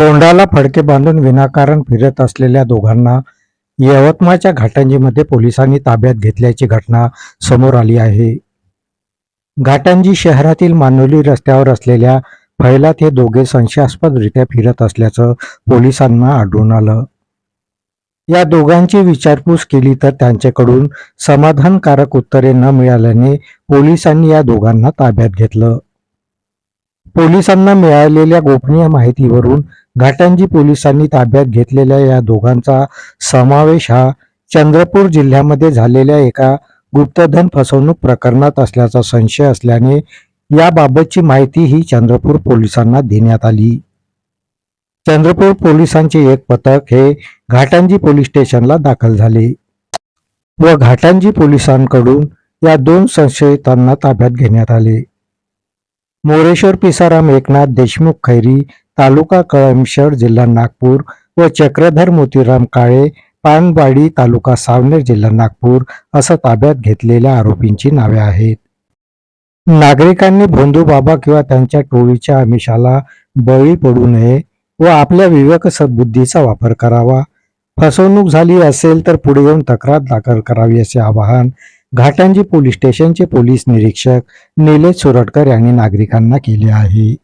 तोंडाला फडके बांधून विनाकारण फिरत असलेल्या दोघांना यवतमाळच्या घाटंजीमध्ये पोलिसांनी ताब्यात घेतल्याची घटना समोर आली आहे. घाटंजी शहरातील मानोली रस्त्यावर असलेल्या फैलात हे दोघे संशयास्पदरित्या फिरत असल्याचं पोलिसांना आढळून आलं. या दोघांची विचारपूस केली तर त्यांच्याकडून समाधानकारक उत्तरे न मिळाल्याने पोलिसांनी या दोघांना ताब्यात घेतलं. पोलिसांना मिळालेल्या गोपनीय माहितीवरून घाटंजी पोलिसांनी ताब्यात घेतलेल्या या दोघांचा समावेश हा चंद्रपूर जिल्ह्यामध्ये झालेल्या एका गुप्तधन फसवणूक प्रकरणात असल्याचा संशय असल्याने याबाबतची माहिती ही चंद्रपूर पोलिसांना देण्यात आली. चंद्रपूर पोलिसांचे एक पथक हे घाटंजी पोलीस स्टेशनला दाखल झाले व घाटंजी पोलिसांकडून या दोन संशयितांना ताब्यात घेण्यात आले. मोरेश्वर पिसाराम एकनाथ देशमुख खैरी तालुका कळमशर जिल्हा नागपूर व चक्रधर मोतीराम काळे पानवाडी तालुका सावनेर जिल्हा नागपूर असं ताब्यात घेतलेल्या आरोपींची नावे आहेत. नागरिकांनी भोंदू बाबा किंवा त्यांच्या टोळीच्या आमिषाला बळी पडू नये व आपल्या विवेक सद्बुद्धीचा वापर करावा. फसवणूक झाली असेल तर पुढे येऊन तक्रार दाखल करावी असे आवाहन घाटंजी पोलीस स्टेशनचे पोलीस निरीक्षक निलेश सुरटकर यांनी नागरिकांना केले आहे.